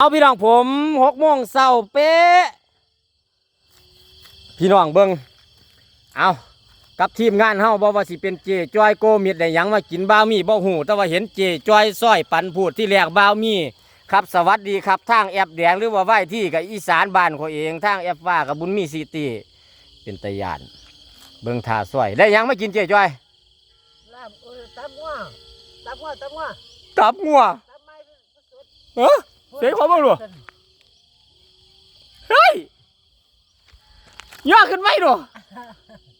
เอาพี่น้องผมหกโมงเช้าเป๊ะ พี่น้องเบิงเอากับทีมงานเฮาบ่ว่าสิเป็นเจจอยโกมิดได้หยังมากินบ้าวมีบ่หูแต่ว่าเห็นเจจอยซ้อยปันพูดที่แรกบ้าวมีครับสวัสดีครับทางแอปแดงหรือว่าไหว้ที่กับอีสานบ้านเขาเองทางแอปฟ้ากับบุญมีซีตีเป็นตะยานเบิ่งท่าซ้อยได้หยังมากินเจจอยลาบเออตับงัวตับงัวตับงัวตับงัวตับไม้สดเฮ้อ เสียงเขาบ้างเหรอเฮ้ยย่อขึ้นไหมดู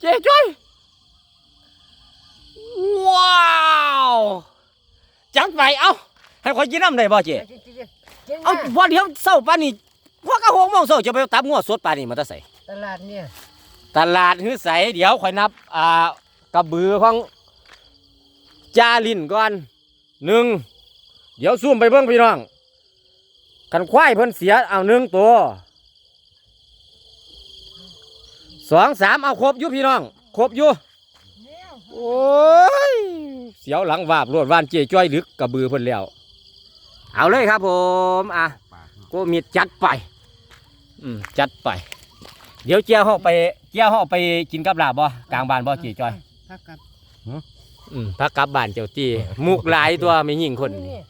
เจ๊จ้อยว้าวจัดไปเอ้าให้คอยกินน้ำได้บ่เจ๊จริงจริงจริงเอาพอเดี๋ยวเศร้าปานนี้พอกระหงโมองเศร้าจะไปตับงัวสดปานนี้มาแตะใส่ตลาดเนี่ยตลาดหื้อใสเดี๋ยวคอยนับอ่ากระบือของจาลินก่อนหนึ่งเดี๋ยวซูมไปเบิ่งพี่น้อง กันควายเพิ่นเสียเอาหนึ่งตัวสองสามเอาครบอยู่พี่น้องครบอยู่เนี่ยโอ้ยเสียวหลังวาบรวดวานเจจ้อยลึกกระบือเพิ่นแล้ว เอาเลยครับผมอะโกมิดจัดไป อืมจัดไป เดี๋ยวเจ้าห้องไปเจ้าห้องไปกินกับลาบบ่กลางบ้านบ่เจจ้อยพักกับอืมพักกลับบ้านเจ้าตีมุกหลายตัวไม่ยิ่งคนนี่นี่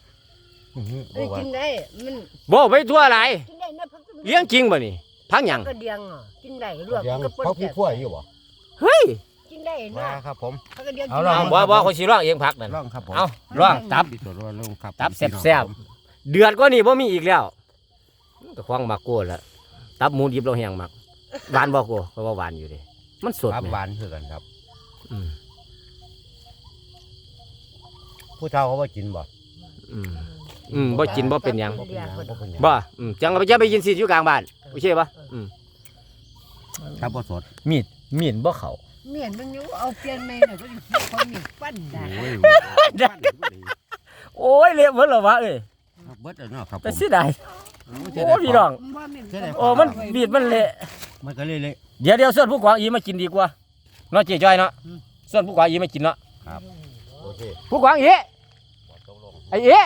เอ้ยกินได้ มันบ่ไปทั่วหลายกินได้นะพักเลี้ยงจริงบ่นี่พักหยังก็เดียงอะกินได้ลวกเลี้ยงก็ปนเขาผู้ขั้วอยู่บ่เฮ้ยกินได้มานะครับผม พักก็เดียงเอากินล่ะได้เอาบ่บ่คนสิร้องเองพักนั่นร่องครับผมเอาร้องตับที่สุดว่าร่องครับตับแซ่บเดือดกว่านี่บ่มีอีกแล้วก็ควางมักโกนละตับหมูดิบเราแห้งมักหวานบ่โกเพราะว่าหวานอยู่เดิมันสดครับแม่หวานคือกันครับอืมผู้เฒ่าเขาว่ากินบ่อืม อืมบ่กินบ่เป็นหยังบ่เป็นหยังบ่เป็นหยังบ่อืมจังเอาไปจะไปกินซีดอยู่กลางบ้านโอเคปะอืมครับบ่สดมีดมีดบ่เข้าเมียนมันอยู่เอาเปลี่ยนใหม่หน่อยก็อยู่เขามีปั้นได้โอ้ยโอ้ยเละเบิดแล้ววะเอ้ยเบิดแล้วเนาะครับผแต่มเสียดายโอ้โอ้พี่น้องว่าแม่นเสียดายโอ้มันบีดมันเละ มันก็เละ เดี๋ยวเดี๋ยวส่วนผู้กองอีมากินดีกว่าเนาะเจ๊จ้อยเนาะส่วนผู้กองอีมากินเนาะๆโอเคผู้กองอีบ่ตกลงไอ้เอ๋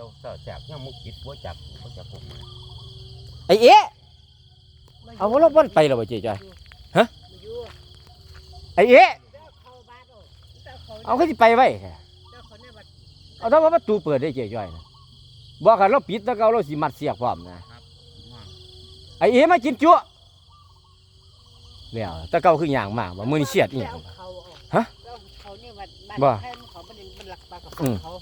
ยังบ่เจียวเจ้าแซ่บยังบ่คิดบ่จักบ่จักผมไอ้เอ๋เอาว่าเราบ่นไปแล้วบ่เจ๊จ้อยอยู่ไอ้เอ๋เจ้าเข้าบ้านเจ้าเขาเอาคือสิไปไว้แท้เจ้าเขาในวัดเอาถ้าว่าประตูเปิดได้เจ๊จ้อยนะบอกกันเราปิดแล้วก็เราสิมัดเสียกพร้อมนะไอ้เอ๋มากินจั่วแล้วแต่เก่าคืออย่างมากว่ามื้อนี้เสียดอีหยังเขาออกฮะเจ้าเขาในวัดบ้านบ่แทนเขาประเด็นเป็นหลักปลากับอืมเขา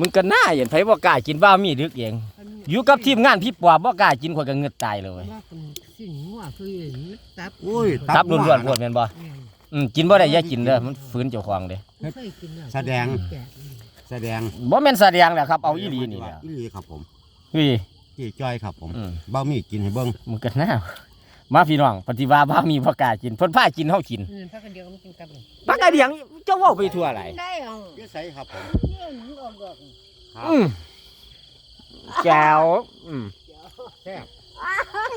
มึงก็น่าเห็นไผบ่กล้ากินบ้าวมีดึกเองอยู่กับทีมงานพี่ปอบบ่กล้ากินข่อยก็เงือดตายเลยเว้ยว่าเป็นสิ่งหัวคือเห็นตับโอ้ยตับล้วนๆพวดแม่นบ่แม่นอืมกินบ่ได้อย่ากินเด้อมันฝืนเจ้าของเด้บ่เคยกินอะแสดงแกะแสดงบ่แม่นแสดงแหละครับเอาอีหลีนี่แหละอีหลีครับผมพี่ที่จ้อยครับผมอืม เบ้ามีกินให้เบิ่งมึงก็น่า มาพี่น้องปฏิว่าบ้าวมีบ่กล้ากินเพิ่นพากินเฮากินเออพักกันเดียวก็มันกินกับนี่ปากกาเดียงเจ้าเว้าไปทั่วอะไรได้เหรออยู่ไสครับผมเนี่ยหนูออกดอกครับอืมแก้วอืมแซ่บ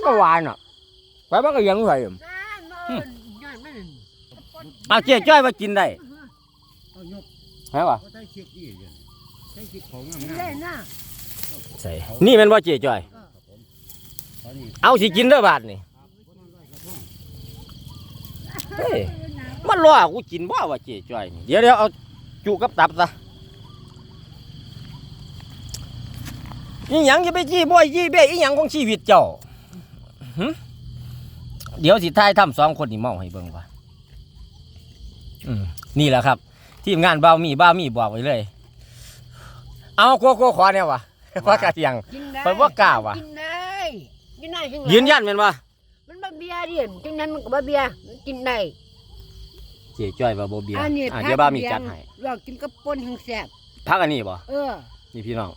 ก็หวานอะไปปากกาเดียงไสน้ามันยอดมันอะเจ๊จ้อยว่ากินได้เอายกใช่ป่ะบ่ได้เช็คอีกเลยใช้คิดของงามกินๆได้นะใส่นี่แม่นบ่เจ๊จ้อยตอนนี้เอาสิกินเด้อบาดนี่ เฮ้ยมันรอกูกินบ่ว่าเจ๊จ้อยนี่เดี๋ยวเดี๋ยวเอาจุกับตับซะอีหยังจะไปจี้บ่อยจี้เบ้อีหยังของชีวิตเจ้าหึเดี๋ยวสิทายทำสองคนนี่เมาให้เบิ่งว่าอืมนี่แหละครับ ทีมงานบ่าวมีบ่าวมีบอกไว้เลย เอาโกโก้ขอแนววะว่ากะเทียง กินได้เพิ่นว่ากล้าว่ะ กินได้กินได้จริงยืนยันแม่นบ่มันบ่เบียร์ดิจังนั้นมันก็บ่เบียร์มัน กินได้เจ๊จ้อยว่าบ่เบียร์อันนี้อะเดี๋ยวบ้าวมีจัดให้ลวกกินกับป่นแห่งแซ่บพักอันนี้บ่เออนี่พี่น้อง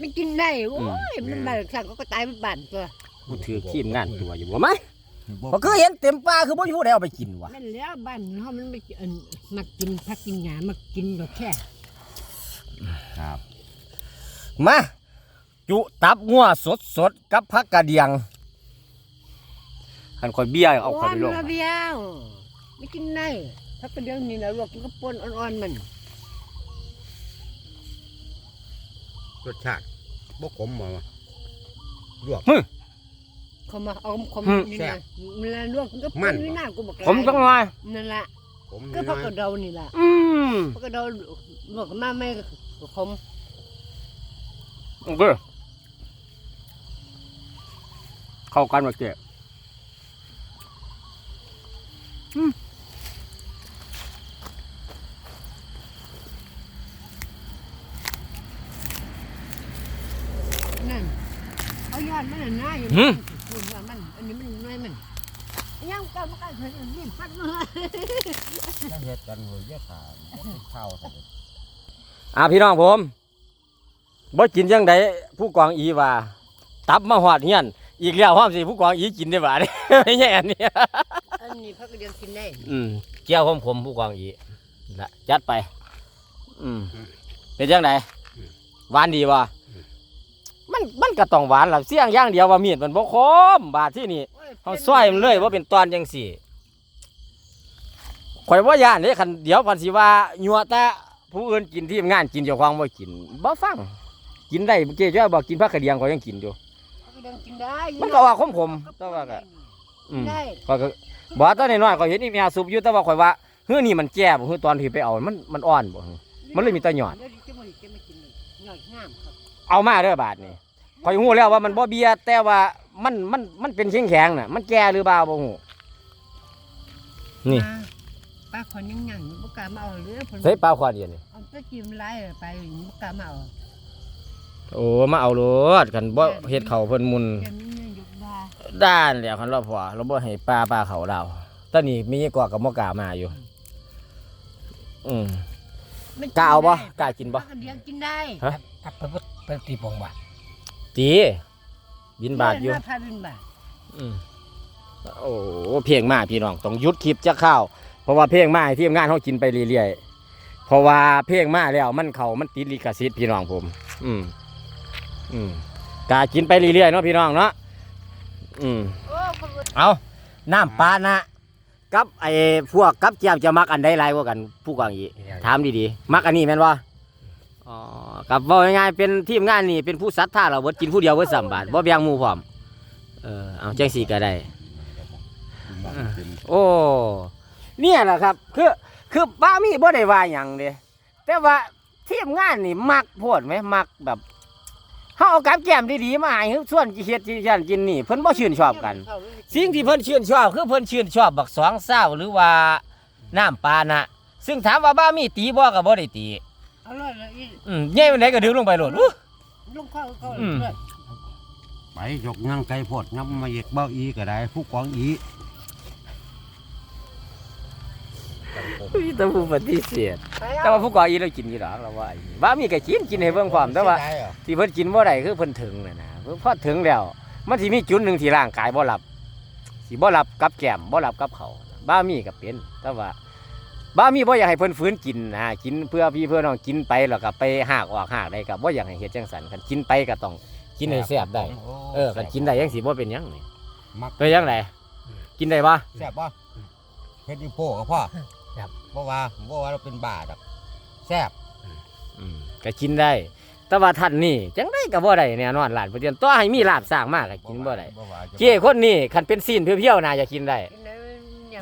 มันกินได้โอ้อืมยมันบาดสั่งก็ตายมันบาดตัวกูถือทีมงานตัวอยู่บ่ไหมบ่คือเห็นเต็มป่าคือบ่อยู่ได้เอาไปกินวะนั่นแล้วบ้านเฮามันไม่เอิ่นมักกินผักกินหญ้ามักกินดอกแค่ครับมาจุตับงัวสดๆกับผักกระเดียง คันข่อยเบียร์เอาข่อยไปลงโมันบ่เบียร์ไม่กินได้ผักกระเดียวนี่นะลวกกินกับป่นอ่อนๆมันรสชาติบ่ขมบ่วะลวก เขามาเอาคมอืม นี่นะมันละลวกมันก็มัปั้นนวินากูบอกผมจังหน่อยนั่นแหละผมก็นี่พักน้อยกระเดานี่แหละอืมพักกระเดาลวกมาไม่คมโอเคเข้ากันมาเจ๊ นั่นเอายอดมันน่ะหน้าอยู่หืมพูดว่ามัน อันนี้มันน้อยมันยังก็มากันเพิ่นนี่ฟัดมาถ้าเฮ็ดกันเลยแยกขาข้าวใส่อ่าพี่น้องผมบ่กินยังไดผู้กองอีว่าตับมาหอดเฮียนอีกแล้วห้อมสิผู้กองอีกินได้บ่าเด้ ไม่ใช่อันนี้อันนี้พักกระเดียงกินได้อืมเจียวผมผมผู้กองอีละจัดไป อืมเป็นจังไดหวานดีบ่ มันมันก็ต้องหวานล่ะเสียงอย่างเดียวว่ามีดมันบ่คมบาดที่นี่เฮาซอยมันเลยว่าเป็นตอนจังสี่ข่อยว่าย่านเด้คันเดี๋ยวก่อนสิว่ายัวแต่ผู้อื่นกินที่งานกินเจ้าของบ่กินบ่ฟังกินได้เจ๊จ้อยบอกกินผักกระเดียงข่อยยังกินอยู่พักกระเดียงกินได้มันก็ว่าขมๆแต่ว่าก็อืมได้ข่อยก็บ่ตอนน้อยๆข่อยเห็นอีเมียสุบอยู่แต่ว่าข่อยว่าเฮ้อนี่มันแก่บ่เฮ้อตอนที่ไปเอามันมันอ่อนบ่ฮึมันเลยมีแต่หยอดเดี๋ยวจะมาจะมากินเลยหยอดงามครับเอามาเด้อบาดนี่ ข่อยฮู้แล้วว่ามันบ่เบียแต่ว่ามันมันมันเป็นแข็งๆน่ะ มันแก่หรือเปล่าบ่ฮู้นี่มาป้าคนยังหยั่งอยู่บ่กล้ามาเอาเรือเพิ่นใส่ปลาขวดเดียวนี่เอาตะกิมไล่ไปบ่กล้ามาเอาโอ้มาเอาโลดกันบ่เฮ็ดเขาวเพิ่นมุนเดี๋ยวนี้ยังยุกดาด้านแล้วคันเราพอเราบ่ให้ปลาปลาเขาเราตอนนี้มีกว่ากับบ่กล้ามาอยู่ อืมมันกล้าเอาบ่ได้กล้ากินบ่ปลากระเดียงกินได้ฮะตักไปบ่ไปตีปองบ่ ตีบินบาทอยู่เดินมพาบินบาทอืมโอ้เพลงมาพี่น้องต้องหยุดคลิปจะเข้าวเพราะว่าเพลงมาให้ทีมงานเขากินไปเรื่อยๆเพราะว่าเพลงมาแล้วมันเขามันติดลิขสิทธิ์พี่น้องผม อืมอืมกากินไปเรื่อยๆเนาะพี่น้องเนาะอืมโอ้คนบ่เอาน้ำปลานะกับไอ้พวกกับเจียมจะมักอันใดหลายกว่ากันผู้กองอีถามดีๆมักอันนี้แม่นบ่อ๋อ กับว่าง่ายๆเป็นทีมงานนี่เป็นผู้ศรัทธาเราเบิดกินผู้เดียวเบิดสามบาทบ่แบ่งหมู่พร้อมเออเอาแจังสี่ก็ได้ โอ้เนี่ยแหละครับ คือคือบ้ามีบ่ได้ว่าหยังเด้แต่ว่าทีมงานนี่มักโพดไหมมักแบบเฮาเอากับแก้มดีๆมาให้ส่วนที่เฮ็ดที่ฉันกินนี่เพิ่นบ่ชื่นชอบกัน สิ่งที่เพิ่นชื่นชอบคือเพิ่นชื่นชอบบักสองเศร้าหรือว่าน้ำปลานะ ซึ่งถามว่าบ้ามีตีบ่ก็บ่ได้ตี เอาเลยเลยอีอืมใหญ่ปานใดก็ดึงลงไปโลดอู้ลงเข้าเข้าอืม เลยไปยกงังไก่โพดงับมาเอกเบ้าอีก็ได้ ผู้กองอีมีแต่ผู้ปฏิเสธไปแต่เอาว่าผู้ก่ออีเรากินอยู่ดอกเราว่าอีบ้ามีก็กินกินให้เบิ่งความแต่ว่า เสียดยเหรอที่เพิ่นกินบ่ได้คือเพิ่นถึงน่ะนะเพิ่นพอถึงแล้ว มันสิมีจุดหนึ่งที่ร่างกายบ่รับสิบ่รับกับแก้มบ่รับกับเขาวบ้ามีก็เป็น แต่ว่า บ้ามีบ่อยากให้เพิ่นฟื้นกินนะกินเพื่อพี่เพื่อน้องกินไปแล้วก็ไปหากออกหากได้ก็บ่อยากให้เฮ็ดจังซั่นคันกินไปก็ต้องกินให้แซ่บได้โเออคันกินได้ยังสิบ่เป็นหยังนี่มัก เป็นยังไงกินได้บ่แซ่บป่ะเฮ็ดอีโป้กับพ่อครับบ่ว่าบ่ว่าเราเป็นบาดอกแซ่บอืมก็กินได้ แต่ว่าท่านนี่จังไดก็บ่ได้แน่นอนล้านเปอร์เซ็นต์ต่อให้มีลาบสร้างมากก็กินบ่ได้ว่าจะเจ้คนนี้คันเป็นซีนเพียวๆน่าจะกินได้กินได้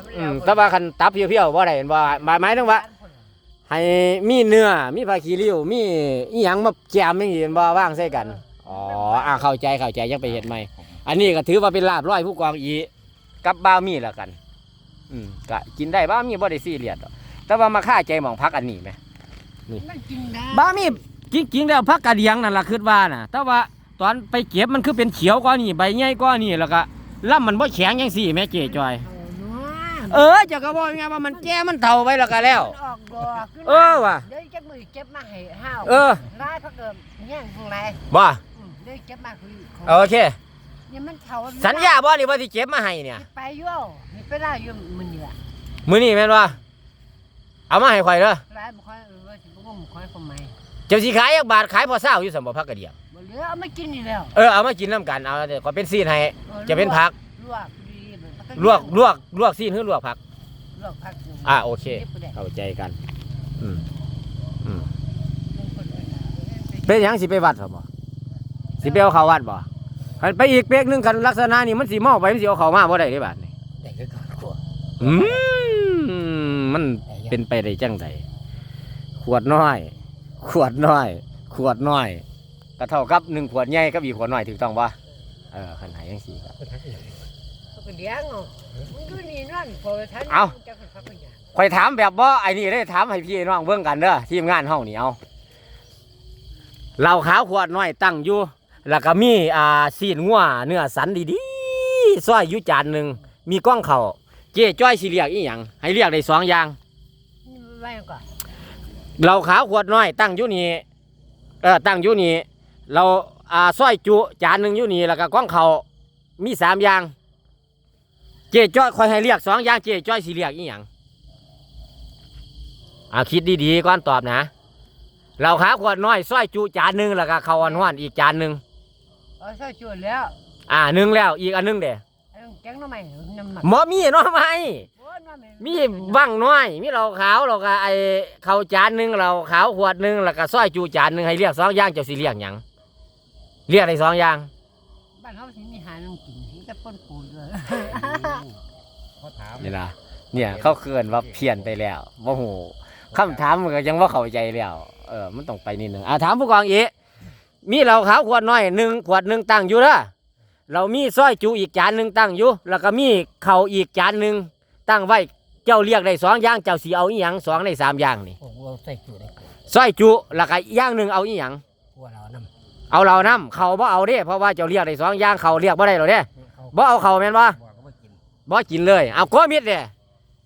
เนี่ยมันอืแล้วมแต่ว่าคันตับเพียวๆบ่ได้เห็นบ่หมายหมายถึงว่า ให้มีเนื้อ มีผักขี้ริ้ว มีอีหยังมาแจมจังซี่เห็นบ่วางใส่กัน อ๋ออ่าเข้าใจเข้าใจยังไปเฮ็ดใหม่อันนี้ก็ถือว่าเป็นลาบร้อยผู้กองอีกับบาวมีแล้วกัน อืมก็กินได้บาวมีบ่ได้ซีเรียสดอกแต่ว่ามาค่าใจหมองพักอันนี้ไหม มันกินได้บาวมีจริงๆแล้วพักกระเดียงนั่นล่ะคิดว่าน่ะ แต่ว่าตอนไปเก็บมันคือเป็นเขียวกว่านี่ใบใหญ่กว่านี่แล้วก็ลำมันบ่แข็งจังซี่แม่เจ๊จอยเอา เนาะเออจะก็บอกไงว่ามันแก่มันเฒ่าไปแล้วก็แล้วมันออกดอกขึ้นเออว่ะ เดี๋ยวจะมือเก็บมาให้ห้าวเออไล่พักเดิมแย่งข้างในบ่อืมเดี๋ยวเก็บมาคือของโอเค เนี่ยมันเถาสัญญาบ่นี่ว่าสิเก็บมาให้เนี่ย ไปอยู่นี่ไปได้อยู่มื้อนี้ล่ะมื้อนี้แม่นว่าเอามาให้ข่อยเด้อร้ายบ่ค่อยเออสิบ่งมค่อยคนใหม่เจ้าสิขายจักบาทขายพอเศร้าอยู่สมบ่พักกระเดียงบ่เหลือเอามากินนี่แล้วเออเอามากินน้ำกันเอาเดี๋ยวก็เป็นซีนให้ออจะเป็นผัก ลวก ดีแบบมันลวกลวกลวกซีนหรือลวกผัก ลวกผักยู่อ่าโอเคก็บบ่ได้เข้าใจกันอืมอืมลงคนอื่นน่ะเป็นหยังสิไปวัดเหรอบ่สิไปเอาเข้าวัดบ่คันไปอีกเป๊กหนึงคันลักษณะนี้มันสิเมาไปมันสิเอาเข้ามาบ่ได้เด้บาดนี้แต่ก็การขวดอืมมันเป็นไปได้จังไดขวดน้อย ขวดน้อย ขวดน้อยก็เท่ากับหนึ่งขวดใหญ่กับอีกขวดน้อยถูกต้องปะเออขันไหนยังสี่ครับเขา ก็เลี้ยงเอามึงดูนี่นั่นพอทันเอา จะเป็นพักเป็นหยังคอยถามแบบว่าไอ้นี่ได้ถามให้พี่น้องเบิ่งกันเด้อทีมงานเฮานี่เอาเหล้าขาวขวดน้อยตั้งอยู่ แล้วก็มีอ่าซีนงัวเนื้อสันดีๆซอยอยู่จานหนึ่งมีกล้องเขาวเจ๊จ้อยสิเรียกอีหยังให้เรียกได้สองอย่างนี่ไว้ก่อนเหล้าขาวขวดน้อยตั้งอยู่นี่เออตั้งอยู่นี่เราอ่าซอยจุจานหนึ่งอยู่นี่แล้วก็กล้องเขาวมีสามอย่าง เจ๊จ้อยคอยให้เรียกสองอย่างเจ๊จ้อยสิเรียกอีหยังอ่าคิดดีๆก่อนตอบนะเหล้าขาวขวดน้อยซอยจุจานหนึ่งแล้วก็ข้าวอ่อนๆอีกจานหนึ่งเอาใส่จวนแล้วอ่าหนึ่งแล้วอีกอันหนึงเด้ไอ้แกงน้ำมันน้ำมันหมอมีเนาะไหมโอ้ยน้ำมันมีบังน้อย มีเหล้าขาวแล้วก็ไอ้ข้าวจานหนึ่งเหล้าขาวขวดหนึ่งแล้วก็ซอยจุจานหนึ่งให้เรียกสองอย่างเจ้าสิเรียกหยังเรียกได้สองอย่าง บ้านเขาสิมีหาน้ำกิน มีแต่ป้นปูนเลยเขาถามนี่ล่ะเนี่ยเขาเกินว่าเพี้ยนไปแล้วว่าหูคำถามมันก็ยังว่าเข้าใจแล้วเออมันต้องไปนิดหนึ่งอ่าถามผู้กองอีกมีเหล้าขาวขวดน้อยหนึ่งขวดหนึ่งตั้งอยู่ละเรามีซอยจุอีกจานหนึ่งตั้งอยู่ แล้วก็มีเข่าวอีกจานหนึ่งตั้งไว้เจ้าเรียกได้สองอย่างเจ้าสีเอาอีหยังสองในสามอย่างนี่โอ้โหเอาใส่จุได้ซอยจุแล้วก็อย่างหนึ่งเอาอีหยังพวกเราน้ำเอาเรานำเขาบ่เอาเด้เพราะว่าเจ้าเรียกได้สองอย่างเขาเรียกบ่ได้หรอกเด้เขา บ่เอาเขาแม่นบ่บอกก็ไม่กินบ่กินเลย เอาโกมิดเด้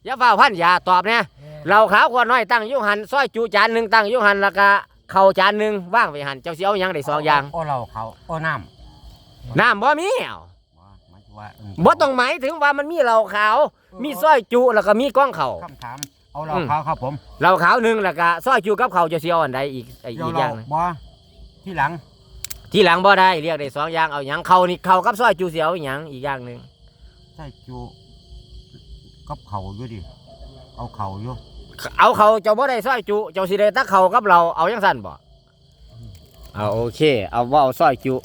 อย่าฟ้าวพันอย่าตอบเนี่ยเราขาวขวดน้อยตั้งอยู่หันซอยจุจานหนึ่งตั้งอยู่หันแล้วก็เข่าวจานหนึ่งว่างไว้หันเจ้าสิเอาหยังได้สองอย่างโอ้เราเขาโอ้น้น้ำบ่มีเอาำหมายถึงว่าอืมบ่ต้องหมายถึงว่ามันมีเหล้าขาว มีซอยจุแล้วก็มีกล้องเขาวคำถามเอาเราเขาครับผมเหล้าขาวหนึ่งแล้วก็ซอยจุกับเขาวเจะสิเอาอันใดอีกไอ้เดี๋ยวอีกอเราย่างหนึ่งบ่ที่หลัง ทีหลังบ่ได้เรียกได้สองอย่างเอาหยังเขานี่เขากับซอยจุสิเอาอีหยังอีกอย่างหนึ่งใส่จูกับเขาอยู่ดิเอาเขาอยู่เอาเขาเจ้าบ่ได้ซอยจุเจ้าสิได้ตักเขากับเราเอาจังซั่นบ่เอาโอเค เอาว่าเอาซอยจุ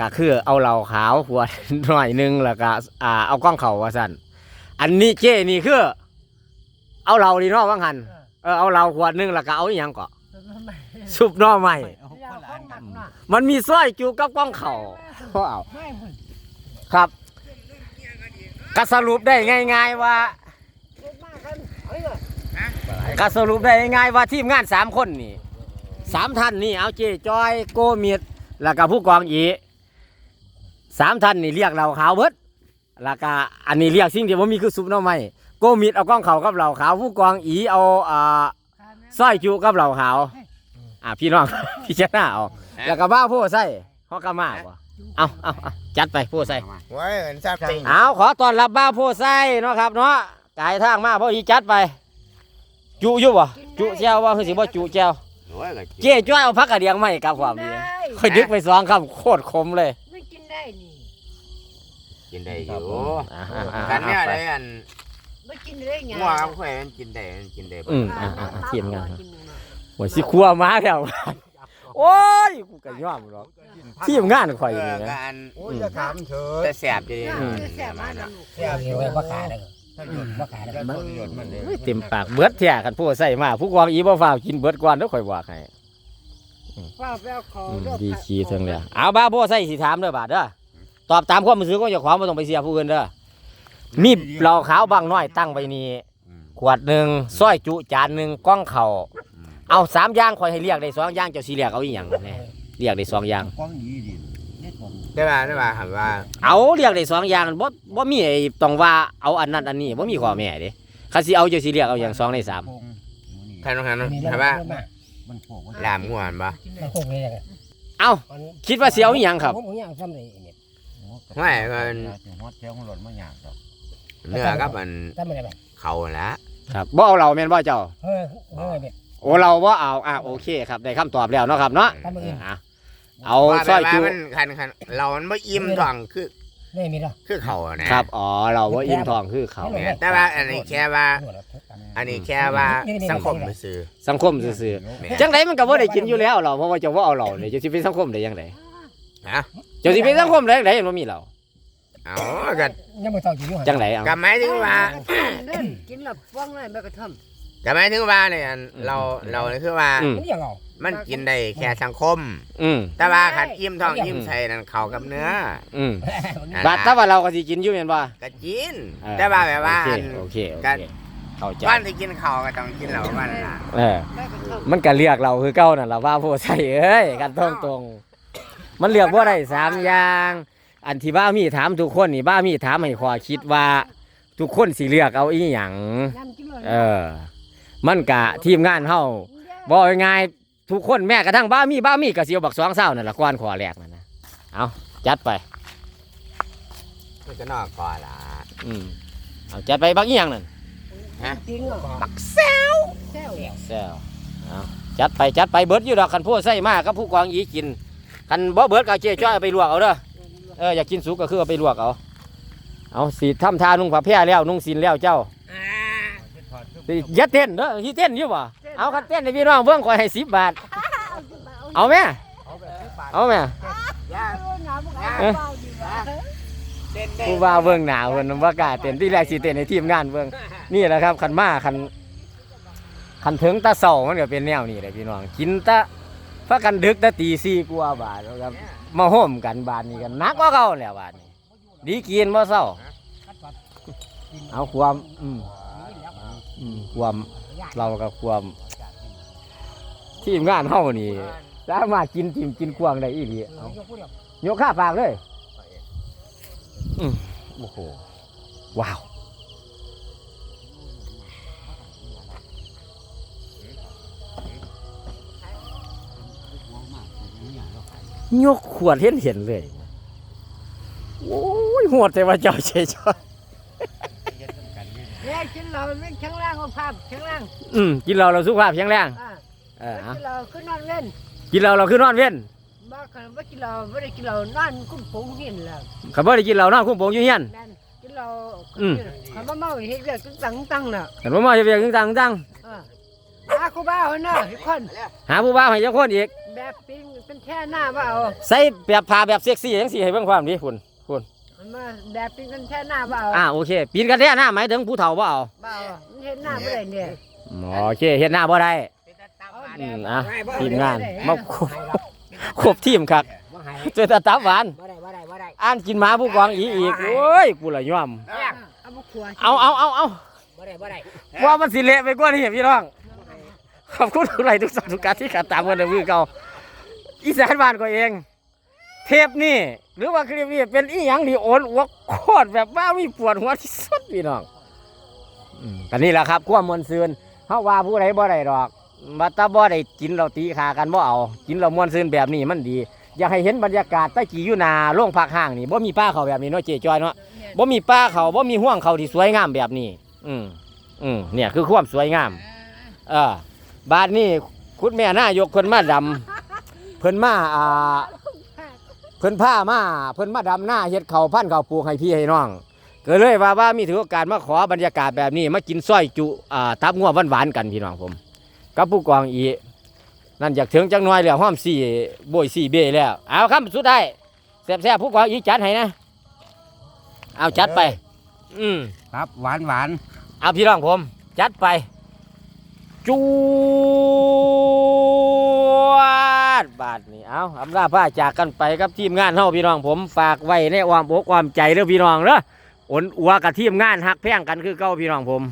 ก็คือเอาเหล้าขาวขวดหน่อยหนึงแล้วก็อ่าเอากล้องเขาว่าซั่นอันนี้เจ้นี่คือ เอาเหล้าดีเนาะว่างั้นเออเอาเหล้าขวดหนึงแล้วก็เอาอีหยังก็น้ำมันซุปหน่อไม้ เอาเราคนละขออังนหนักหน่อยมันมีซอยจุกับกล้องเขาว้าวไม่มึงครับก็สรุปได้ง่าย ๆว่าเกิดมากกันเฮ้ยก็สรุปได้ง่ายๆว่าทีมงานสามคนนี่สามท่านนี่เอาเจจอยโกเมียดแล้วก็ผู้กองอีสามท่านนี่เรียกเราขาวเบิดแล้วก็อันนี้เรียกสิ่งที่ผมมีคือซุปหน้ำไม้โกเมียดเอากล้องเขากับเราขาวผู้กองอีเอาอ่าสร้อยจุกับเราขาว อ่าพี่น้อง พี่เจ้าหน้าเอาแล้วก็บ้าผู้ใส่ฮอกกามาบ่เอาเอาเอาจัดไปผู้ใส่เอามาไว้เห็นทราบจริงเอาขอต้อนรับบ้าผู้ใส่เนาะครับเนาะกายทางมาพอดีจัดไป จุอยู่บ่จุแจวว่าคือสิบ่จุแจวโอ้ยก็กินเจ๊จ้อยเอาพักกระเดียงไม่กับความดีค่อยดึกไปสองคำโคตรคมเลยไม่กินได้นี่กินได้อยู่อ่าอ่าอ่ากันเนี่ยเอาไปได้อันไม่กินได้ไงงัวกับข่อยมันกินได้มันกินได้อืมอ่าอ่าอ่าเทียมกัน หัวสิครัวมาแล้วโอ้ยกูก็ยอมหรอกทีมงานข่อยเอนี่อนะกันโอ้ยจะถามเถอะแต่แสบอยู่ดีเออือมแซ่บมากนะแซ่บอยู่ไว้บ่ขาดเลยถ้าหยุดบ่ขาดแล้วต้นหยุดมันเลยโอ้ยเต็มปากเบิดแท้กันผู้ใส่มาผู้กองอีบ่ฟ้าวกินเบิดก่อนเด้อข่อยว่าให้ฟ้าไปเอาของอืมเด้อดีขี้เทั้งเลยเอาบ้าผู้ใส่สิถามเด้อบาดเด้อตอบตามความรู้สึกของเจ้าของบ่ต้องไปเสียผู้อื่นเด้อมีเหล้าขาวบางน้อยตั้งไว้นี่อืมขวดหนึ่งซอยจุจานหนึ่งกล้องเข่าอืม เอาสามอย่างคอยให้เรียกได้สองอย่างเจ้าสีเรียกเอาอีหยังแน่เรียกได้สองอย่างกล้องดีดินี่ผมได้ป่ะได้ป่ะถามว่าเอาเรียกได้สองอย่างบ่บ่มีไอ้ต้องว่าเอาอันนั้นอันนี้บ่มีข้อแม่เด้คันสิเอาเจ้าสิเรียกเอาอย่างสองในสามโป่งใครน้องใครน้องถามว่ามันโป่งว่าลามงัวมันปะมันคงนี่แหละเอาคิดว่าสิเอาอีหยังครับ ผมอยากทำเลยเนี่ยไม่ก็ฮอดแถวของรถมาหยาบดอกเนื้อกับมันทำอะไรแบบเขาละครับบ่เอาเราแม่นบ่เจ้าเฮ้ยเฮ้ยแบบ โอ้เราบ่เอาอะโอเคครับได้คำตอบแล้วเนาะครับเนาะทำอื่นอะเอาว่าซอยแบบจุว่ามันคันคันเรามันไม่อิ่มท้องคือไม่มีหรอกคือเขาอะนะครับอ๋อเราบ่อิ่มท้องคือเขาแม่แต่ว่าอันนี้แค่ว่า อันนี้แค่ว่าสังคมมันซื้อสังคมซื่อแม่ๆจังไดมันก็บ่ได้กินอยู่แล้วเราเพราะว่าเจ้าบ่เอาเราเนี่ยจะสิเป็นสังคมได้จังไดฮะจ้าสิเป็นสังคมแรงไหนบ่มีเราเอาก็ยังไม่ต้องกินอยู่จังไหนเอา ก็หมายถึงว่าเล่นกินหลับฟ้องเลยไม่กระท ก็หมายถึงว่าเนี่ยเราเราเนี่ยคือว่าอืมำนี่ยังเอามันกินได้แค่สังคม อืมแต่ว่าขัดอิ่มท้องอิ่มใส่นั่นเข้ากับเนื้ออืมนั่นบาดถ้าว่าเราก็สิกินอยู่แม่นบ่ก็กิน เออแต่ว่าแบบว่า โออัเคนโอเคโอก็เคเข้าใจบ้านที่กินข้าวก็ต้องกินเหล้าบ้านล่ะเออไม่กระทำมันก็เลือกเราคือเก่านั่นล่ะว่าผู้ใส่เอ้ยกันตรงตรงๆมันเลือกบ่ได้สามอย่าง อันที่บ้ามีถามทุกคนนี่บ้ามีถามให้ขอคิดว่า ทุกคนสิเลือกเอาอีหยังน้ำจิ้มเลยเออ มันกะทีมงานเฮาบ่ง่ายๆทุกคนแม้กระทั่งบ้ามีบ้ามีก็สิเอาบักสองเศร้านั่นล่ะก่อนขอแรกนั่นนะเอาจัดไปมันก็นอกก่อนล่ะอืมเอาจัดไปบักอีหยังนั่นจริงเหรอบักแซวแซวแซวเอาจัดไปจัดไปเบิดอยู่ดอกคันผู้ใส่มากกับผู้กองอีกินคันบ่เบิดก็เจ๊จ้อยเอาไปลวกเอาเด้อเอออยากกินสุกก็คือเอาไปลวกเอาเอาสีทำทานุ่งผ้าแพร่แล้วนุ่งศีลแล้วเจ้าสิ อย่าเต้นเด้อที่เต้นอยู่บ่เอาคันเต้นให้พี่น้องเบิ่งขอยให้10บาท เอาแม่เอาแม่ย่าเอ้ยผู้ว่าเบิ่งหน้าเพิ่นบ่กล้าเต้นที่แรกสิเต้นให้ทีมงานเบิ่งนี่แหละครับคันมาคันคันถึงตาเช้ามันก็เป็นแนวนี้แหละพี่น้องกินตะพากันดึกแตะตี4กว่าบาทแล้วครับมาโฮมกันบาดนี้กันหนักกว่าเก่าแล้วบาดนี้ดีกินบ่เช้าเอาความอืม อืมความเรากับความทีมงานเฮานี่สามารถกินทิมกินควางได้อีหลีเอายกข้าปากเลยอืมโอ้โหว้าวยกขวดเห็นเห็นเลย โอ้ยหัวแต่ว่าเจ้าเฉยชอยเนี่ย กินเราเป็นชั้งล่างของภาพชั้งล่างอืมกินเราเราสุขภาพแข็งแรงอ่าเออเอากินเราขึ้นนอนเล่นกินเราเราคือนอนเว้นบ้ากันว่ากินเราไม่ได้กินเรานอนกุ้งปุ๋งเห็นแล้วขับบ่ได้กินเรานอนคุ้มโปงอยู่เฮียน นั่นกินเราอืม เขามาเมาเฮ็ดเรื่องตั้งตั้งน่ะขันบ่มาจะเบียกจังจังอ่าหาครูบ้าเอาเนาะทุกคนหาผู้บ่าวให้เจ้าคนอีกแบบปิ้งเป็นแค่หน้าว่าเอาใส่แบบผ้าแบบเซ็กซี่จังสี่ให้เบิ่งความดีคุณ มาแบบปิ้งกันแค่หน้าว่าเอาอ่าโอเค ปีนกันแท้หน้าหมายถึงผู้เฒ่าบ่เอาว่าเอามันเห็นหน้าไม่ได้เนี่ยโอเคเฮ็ดหน้าบ่ได้อืมอะทีมงานมาครบครบทีมครับเจอแตาตับหวานบ่ได้บ่ได้บ่ได้อ่านกินหมาผู้กองอีอีกโอ้ยกูละย่อมเอามาขัวเอาเอาเอาเอาบ่ได้บ่ได้ว่ามันสิเละไปกว่านี้พี่น้องขอบคุณทุกไลค์ทุกสับทุกการที่ขัดตามกันในมือเก่าอีสานบ้านก็เอง เทปนี่หรือว่าคลิปนี้เป็นอีหยังที่โอนอัวโคตรแบบว่ามีปวดหัวที่สุดพี่น้องอืมกันนี่แหละครับความมวลซืนเฮาว่าผู้ใดบ่ได้ดอกว่าแตาบ่ได้กินเราตีขากันบ่เอากินเรามวลซืนแบบนี้มันดี อยากให้เห็นบรรยากาศใต้กี่อยู่นาโรงพักห้างนี่บ่มีป้าเขาแบบนี้เนาะเจ๊จอยเนาะบ่มีป้าเขาบ่มีห่วงเขาที่สวยงามแบบนี้ อืมอืมเนี่ยคือความสวยงาม เออบ้านนี้คุณแม่นายกเพิ่นมาดำเพิ่นมาอ่า เพิ่นผ้ามาเพิ่นมาดำหน้าเฮ็ดเขาวพันธุ์เขาวปลูกให้พี่ให้น้องก็เลยว่าว่ามีถือโอกาสมาขอบรรยากาศแบบนี้มากินส้อยจุอ่าตับงัวหวานๆกันพี่น้องผมกับผู้กองอีนั่นอยากถึงจังน้อยแล้วห้อมสี่โบยสี่เบ้แล้ว เอาคำสุดท้ายแซ่บๆผู้กองอีจัดให้นะ เอาจัดไป อืมครับหวานหวานเอาพี่น้องผม จัดไป จวดบาทนี่เอาอำลาผ้าจากกันไปครับทีมงานเฮาพี่น้องผมฝากไว้ในความอกความใจเด้อพี่น้องเด้ออนอัวกับทีมงานหักแพ่งกันคือเก่าพี่น้องผม